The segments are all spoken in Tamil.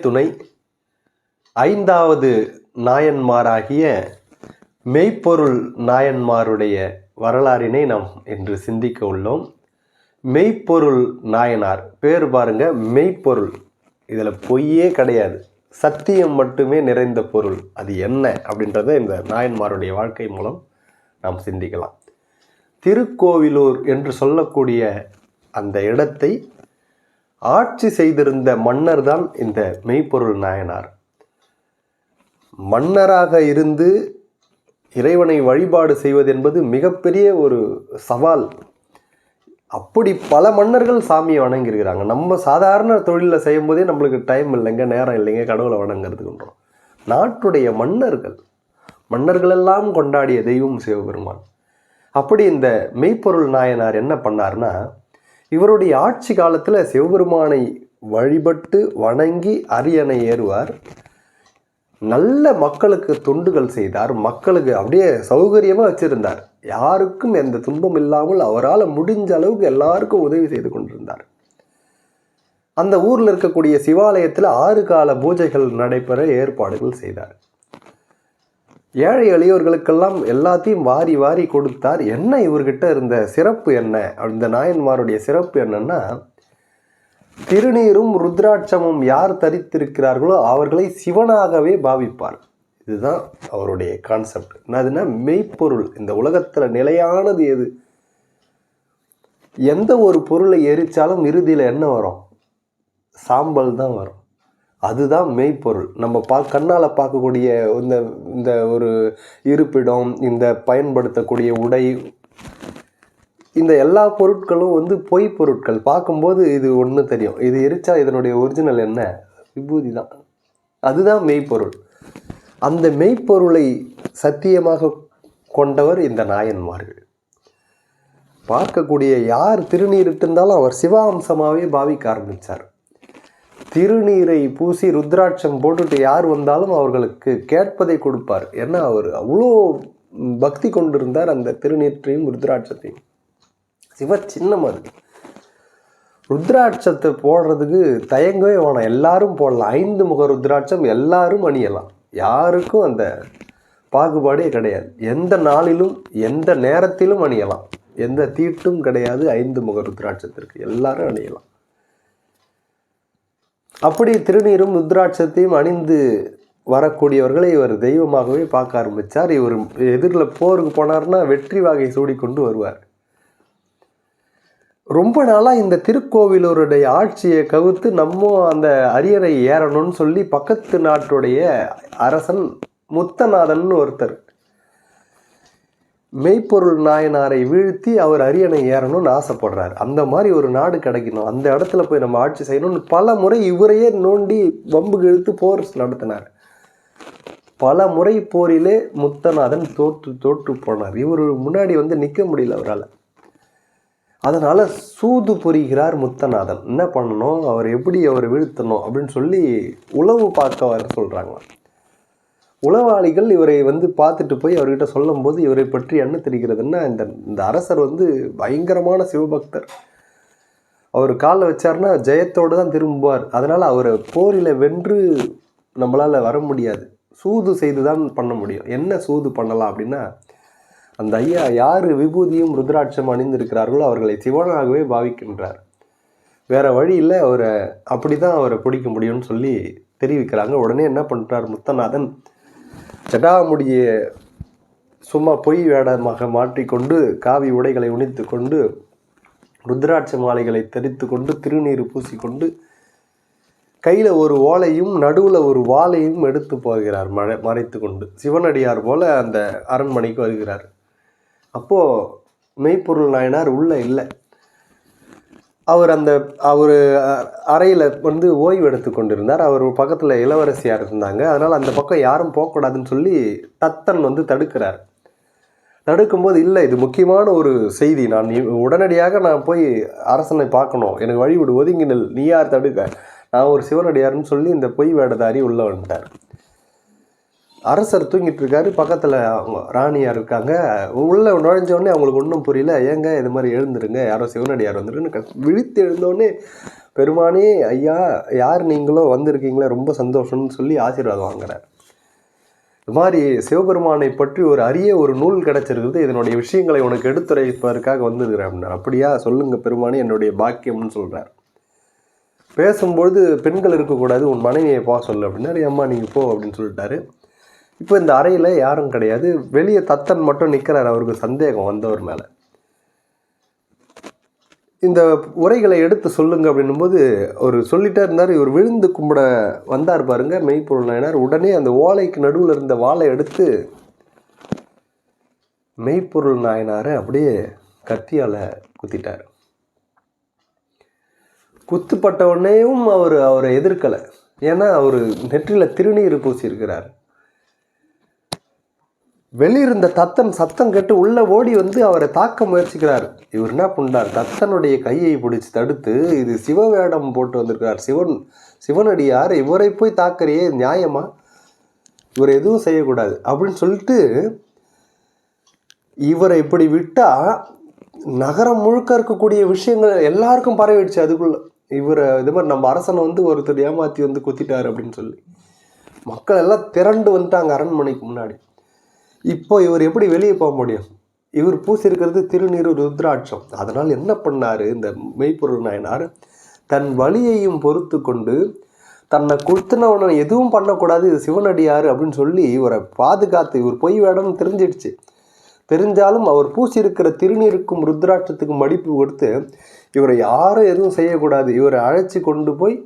துணை ஐந்தாவது நாயன்மாராகிய மெய்ப்பொருள் நாயன்மாருடைய வரலாறினை நாம் இன்று சிந்திக்க உள்ளோம். மெய்ப்பொருள் நாயனார். பேர் பாருங்க மெய்ப்பொருள். இதில் பொய்யே கிடையாது. சத்தியம் மட்டுமே நிறைந்த பொருள். அது என்ன அப்படின்றத இந்த நாயன்மாருடைய வாழ்க்கை மூலம் நாம் சிந்திக்கலாம். திருக்கோவிலூர் என்று சொல்லக்கூடிய அந்த இடத்தை ஆட்சி செய்திருந்த மன்னர் தான் இந்த மெய்ப்பொருள் நாயனார். மன்னராக இருந்து இறைவனை வழிபாடு செய்வது என்பது மிகப்பெரிய ஒரு சவால். அப்படி பல மன்னர்கள் சாமியை வணங்கியிருக்கிறாங்க. நம்ம சாதாரண தொழிலில் செய்யும்போதே நம்மளுக்கு டைம் இல்லைங்க நேரம் இல்லைங்க கடவுளை வணங்குறதுக்குன்றோம் நாட்டுடைய மன்னர்கள் மன்னர்களெல்லாம் கொண்டாடிய தெய்வம் சிவபெருமான். அப்படி இந்த மெய்ப்பொருள் நாயனார் என்ன பண்ணார்னா இவருடைய ஆட்சி காலத்தில் சிவபெருமானை வழிபட்டு வணங்கி அரியணை ஏறுவார். நல்ல மக்களுக்கு தொண்டுகள் செய்தார். மக்களுக்கு அப்படியே சௌகரியமாக வச்சிருந்தார். யாருக்கும் எந்த துன்பம் இல்லாமல் அவரால் முடிஞ்ச அளவுக்கு எல்லாருக்கும் உதவி செய்து கொண்டிருந்தார். அந்த ஊரில் இருக்கக்கூடிய சிவாலயத்தில் ஆறு கால பூஜைகள் நடைபெற ஏற்பாடுகள் செய்தார். ஏழை எளியோர்களுக்கெல்லாம் எல்லாத்தையும் வாரி வாரி கொடுத்தார். என்ன இவர்கிட்ட இருந்த சிறப்பு என்ன? அந்த நாயன்மாருடைய சிறப்பு என்னன்னா திருநீரும் ருத்ராட்சமும் யார் தரித்திருக்கிறார்களோ அவர்களை சிவனாகவே பாவிப்பார். இதுதான் அவருடைய கான்செப்ட் என்னதுன்னா மெய்ப்பொருள். இந்த உலகத்தில் நிலையானது எது? எந்த ஒரு பொருளை எரிச்சாலும் இறுதியில் என்ன வரும்? சாம்பல் தான் வரும். அதுதான் மெய்ப்பொருள். நம்ம பா கண்ணால் பார்க்கக்கூடிய இந்த இந்த ஒரு இருப்பிடம் இந்த பயன்படுத்தக்கூடிய உடை இந்த எல்லா பொருட்களும் வந்து பொய் பொருட்கள். பார்க்கும்போது இது ஒன்று தெரியும். இது எரிச்சா இதனுடைய ஒரிஜினல் என்ன? விபூதி தான். அதுதான் மெய்ப்பொருள். அந்த மெய்ப்பொருளை சத்தியமாக கொண்டவர் இந்த நாயன்மார்கள். பார்க்கக்கூடிய யார் திருநீரிட்டு இருந்தாலும் அவர் சிவாம்சமாகவே பாவிக்க ஆரம்பித்தார் திருநீரை பூசி ருத்ராட்சம் போட்டுட்டு யார் வந்தாலும் அவர்களுக்கு கேட்பதை கொடுப்பார். ஏன்னா அவர் அவ்வளோ பக்தி கொண்டிருந்தார் அந்த திருநீற்றையும் ருத்ராட்சத்தையும். சிவ சின்னம் அது. ருத்ராட்சத்தை போடுறதுக்கு தயங்கவே வேணாம். எல்லாரும் போடலாம். ஐந்து முக ருத்ராட்சம் எல்லாரும் அணியலாம். யாருக்கும் அந்த பாகுபாடே கிடையாது. எந்த நாளிலும் எந்த நேரத்திலும் அணியலாம். எந்த தீட்டும் கிடையாது. ஐந்து முக ருத்ராட்சத்திற்கு எல்லாரும் அணியலாம். அப்படி திருநீரும் ருத்ராட்சத்தையும் அணிந்து வரக்கூடியவர்களை இவர் தெய்வமாகவே பார்க்க ஆரம்பித்தார் இவர் எதிரில் போருக்கு போனார்னா வெற்றி வாகை சூடிக்கொண்டு வருவார். ரொம்ப நாளாக இந்த திருக்கோவிலூருடைய ஆட்சியை கவுத்து நம்ம அந்த அரியணை ஏறணும்னு சொல்லி பக்கத்து நாட்டுடைய அரசன் முத்தநாதன் ஒருத்தர். மெய்ப்பொருள் நாயனாரை வீழ்த்தி அவர் அரியணை ஏறணும்னு ஆசைப்படுறாரு. அந்த மாதிரி ஒரு நாடு கிடைக்கணும். அந்த இடத்துல போய் நம்ம ஆட்சி செய்யணும்னு பல முறை இவரையே நோண்டி வம்புக்கு இழுத்து போர் நடத்தினார். பல முறை போரிலே முத்தநாதன் தோற்று தோற்று போனார். இவர் முன்னாடி வந்து நிற்க முடியல அவரால். அதனால் சூது புரிகிறார் முத்தநாதன். என்ன பண்ணணும்? அவர் எப்படி அவர் வீழ்த்தணும் அப்படின்னு சொல்லி உளவு பார்க்க வர சொல்கிறாங்க உளவாளிகள் இவரை வந்து பார்த்துட்டு போய் அவர்கிட்ட சொல்லும்போது இவரை பற்றி என்ன தெரிகிறதுன்னா இந்த இந்த அரசர் வந்து பயங்கரமான சிவபக்தர். அவர் காலில் வச்சார்னா ஜெயத்தோடு தான் திரும்புவார். அதனால் அவரை போரில் வென்று நம்மளால் வர முடியாது. சூது செய்து தான் பண்ண முடியும். என்ன சூது பண்ணலாம் அப்படின்னா அந்த ஐயா யார் விபூதியும் ருத்ராட்சம் அணிந்திருக்கிறார்களோ அவர்களை சிவனாகவே பாவிக்கின்றார். வேற வழியில் அவரை அப்படி தான் அவரை பிடிக்க முடியும்னு சொல்லி தெரிவிக்கிறாங்க. உடனே என்ன பண்ணுறார் முத்தநாதன்? ஜடாமுடியை சும்மா பொய் வேடமாக மாற்றிக்கொண்டு காவி உடைகளை உணித்து கொண்டு ருத்ராட்ச மாலைகளை தெரித்து கொண்டு திருநீர் பூசிக்கொண்டு கையில் ஒரு ஓலையும் நடுவில் ஒரு வாளையும் எடுத்து போகிறார் மழை மறைத்து கொண்டு சிவனடியார் போல் அந்த அரண்மனைக்கு வருகிறார். அப்போது மெய்ப்பொருள் நாயனார் உள்ளே இல்லை. அவர் அந்த அவர் அறையில் வந்து ஓய்வு எடுத்து கொண்டிருந்தார். அவர் பக்கத்தில் இளவரசியார் இருந்தாங்க. அதனால் அந்த பக்கம் யாரும் போகக்கூடாதுன்னு சொல்லி தத்தன் வந்து தடுக்கிறார். தடுக்கும்போது இல்லை இது முக்கியமான ஒரு செய்தி. நான் உடனடியாக நான் போய் அரசனை பார்க்கணும். எனக்கு வழி விடு நீ யார் தடுக்க? நான் ஒரு சிவனடியார்னு சொல்லி இந்த பொய் வேடதாரி உள்ளே வந்துட்டார். அரசர் தூங்கிட்டு இருக்காரு பக்கத்தில் அவங்க ராணியார் இருக்காங்க. உள்ளே நுழைஞ்சோடனே அவங்களுக்கு ஒன்றும் புரியல. ஏங்க இது மாதிரி எழுந்துருங்க யாரோ சிவனடியார் வந்துருக்குன்னு விழித்து எழுந்தோடனே பெருமானே ஐயா யார் நீங்களோ வந்திருக்கீங்களே ரொம்ப சந்தோஷம்னு சொல்லி ஆசீர்வாதம் வாங்குறார். இது மாதிரி சிவபெருமானை பற்றி ஒரு அரிய ஒரு நூல் கிடைச்சிருக்குது. இதனுடைய விஷயங்களை உனக்கு எடுத்துரைப்பதற்காக வந்திருக்கிறேன் அப்படின்னா அப்படியா சொல்லுங்க பெருமானே என்னுடைய பாக்கியம்னு சொல்கிறார் பேசும்பொழுது பெண்கள் இருக்கக்கூடாது உன் மனைவியை போ சொல்லு அப்படின்னாரு. அம்மா நீங்கள் போ அப்படின்னு சொல்லிட்டாரு. இப்போ இந்த அறையில் யாரும் கிடையாது. வெளியே தத்தன் மட்டும் நிற்கிறார் அவருக்கு சந்தேகம் வந்தவர் மேலே. இந்த உரைகளை எடுத்து சொல்லுங்க அப்படின்னும்போது அவர் சொல்லிட்டே இருந்தார். இவர் விழுந்து கும்பிட வந்தார் பாருங்க மெய்ப்பொருள் நாயனார். உடனே அந்த ஓலைக்கு நடுவில் இருந்த வாளை எடுத்து மெய்ப்பொருள் நாயனாரை அப்படியே கத்தியால் குத்திட்டார். குத்துப்பட்ட உடனேயும் அவர் அவரை எதிர்க்கலை. ஏன்னா அவர் நெற்றியில் திருநீர் பூசியிருக்கிறார். வெளியிருந்த தத்தன் சத்தம் கேட்டு உள்ள ஓடி வந்து அவரை தாக்க முயற்சிக்கிறார். இவர் என்ன பண்ணார் தத்தனுடைய கையை பிடிச்சி தடுத்து இது சிவவேடம் போட்டு வந்திருக்கிறார். சிவன் சிவனடியார் இவரை போய் தாக்கறியே நியாயமா? இவர் எதுவும் செய்யக்கூடாது. அப்படின்னு சொல்லிட்டு இவரை இப்படி விட்டால் நகரம் முழுக்க இருக்கக்கூடிய விஷயங்கள் எல்லாருக்கும் பரவிடுச்சு. அதுக்குள்ளே இவரை இது மாதிரி நம்ம அரசனை வந்து ஒருத்தர் ஏமாற்றி வந்து குத்திட்டார் அப்படின்னு சொல்லி. மக்கள் எல்லாம் திரண்டு வந்துட்டாங்க அரண்மனைக்கு முன்னாடி. இப்போ இவர் எப்படி வெளியே போக முடியும்? இவர் பூசியிருக்கிறது திருநீரு ருத்ராட்சம். அதனால் என்ன பண்ணாரு? இந்த மெய்ப்பொருள் நாயனார் தன் வழியையும் பொறுத்து கொண்டு தன்னை கொடுத்துனவன எதுவும் பண்ணக்கூடாது இது சிவனடியார் அப்படின்னு சொல்லி இவரை பாதுகாத்து இவர் பொய் வேடம்னு தெரிஞ்சிடுச்சு. தெரிஞ்சாலும் அவர் பூசியிருக்கிற திருநீருக்கும் ருத்ராட்சத்துக்கும் மடிப்பு கொடுத்து இவரை யாரும் எதுவும் செய்யக்கூடாது. இவரை அழைச்சி கொண்டு போய்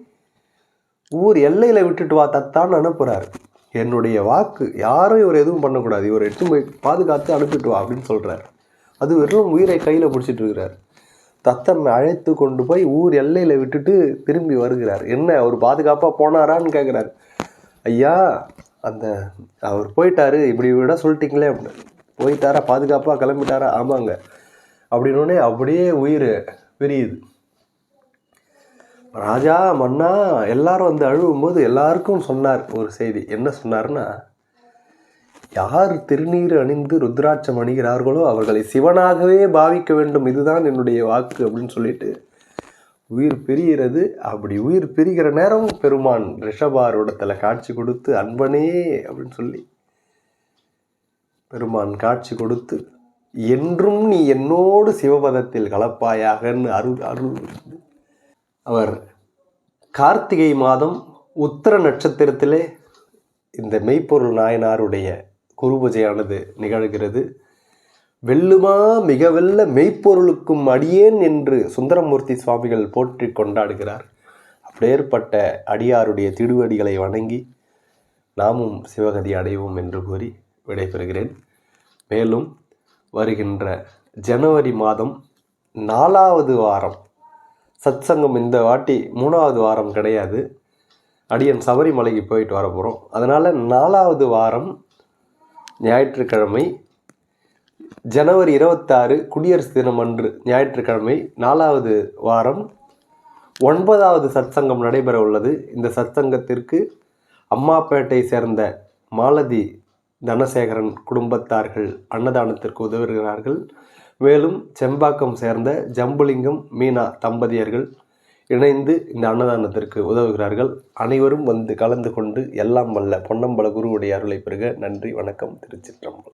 ஊர் எல்லையில் விட்டுட்டு வா தத்தான்னு அனுப்புகிறாரு என்னுடைய வாக்கு யாரும் இவர் எதுவும் பண்ணக்கூடாது. இவர் எடுத்து போய் பாதுகாத்து அனுப்பிட்டு வா அப்படின்னு சொல்கிறார் அது வெறும் உயிரை கையில் பிடிச்சிட்டு இருக்கிறார். தத்தன் அழைத்து கொண்டு போய் ஊர் எல்லையில் விட்டுட்டு திரும்பி வருகிறார். என்ன அவர் பாதுகாப்பாக போனாரான்னு கேட்குறாரு ஐயா அந்த அவர் போயிட்டாரு இப்படி விட சொல்லிட்டீங்களே அப்படின்னு. போயிட்டாரா பாதுகாப்பாக கிளம்பிட்டாரா? ஆமாங்க. அப்படின்னோடனே அப்படியே உயிர் பெரியுது ராஜா மன்னா எல்லாரும் வந்து அழுவும்போது எல்லாருக்கும் சொன்னார் ஒரு செய்தி. என்ன சொன்னார்னா யார் திருநீர் அணிந்து ருத்ராட்சம் அணிகிறார்களோ அவர்களை சிவனாகவே பாவிக்க வேண்டும். இதுதான் என்னுடைய வாக்கு அப்படின்னு சொல்லிட்டு உயிர் பிரிகிறது. அப்படி உயிர் பிரிகிற நேரம் பெருமான் ரிஷபாரோடத்தில் காட்சி கொடுத்து அன்பனே அப்படின்னு சொல்லி பெருமான் காட்சி கொடுத்து என்றும் நீ என்னோடு சிவபதத்தில் கலப்பாயாகன்னு அருள் அருள் அவர் கார்த்திகை மாதம் உத்தர நட்சத்திரத்திலே இந்த மெய்ப்பொருள் நாயனாருடைய குருபூஜையானது நிகழ்கிறது. வெல்லுமா மிக வெல்ல மெய்ப்பொருளுக்கும் அடியேன் என்று சுந்தரமூர்த்தி சுவாமிகள் போற்றி கொண்டாடுகிறார். அப்படியேற்பட்ட அடியாருடைய திருவடிகளை வணங்கி நாமும் சிவகதி அடைவோம் என்று கூறி விடைபெறுகிறேன். மேலும் வருகின்ற ஜனவரி மாதம் நாலாவது வாரம் சத்சங்கம் இந்த வாட்டி மூணாவது வாரம் கிடையாது. அடியன் சபரிமலைக்கு போயிட்டு வர போகிறோம் அதனால் நாலாவது வாரம் ஞாயிற்றுக்கிழமை ஜனவரி இருபத்தாறு குடியரசு தினம் அன்று ஞாயிற்றுக்கிழமை நாலாவது வாரம் ஒன்பதாவது சத்சங்கம் நடைபெற உள்ளது. இந்த சத்சங்கத்திற்கு அம்மாப்பேட்டை சேர்ந்த மாலதி தனசேகரன் குடும்பத்தார்கள் அன்னதானத்திற்கு உதவுகிறார்கள். மேலும் செம்பாக்கம் சேர்ந்த ஜம்புலிங்கம் மீனா தம்பதியர்கள் இணைந்து இந்த அன்னதானத்திற்கு உதவுகிறார்கள். அனைவரும் வந்து கலந்து கொண்டு எல்லாம் வல்ல பொன்னம்பல குருவுடைய அருளை பெறுக. நன்றி வணக்கம் திருச்சிற்றம்பலம்.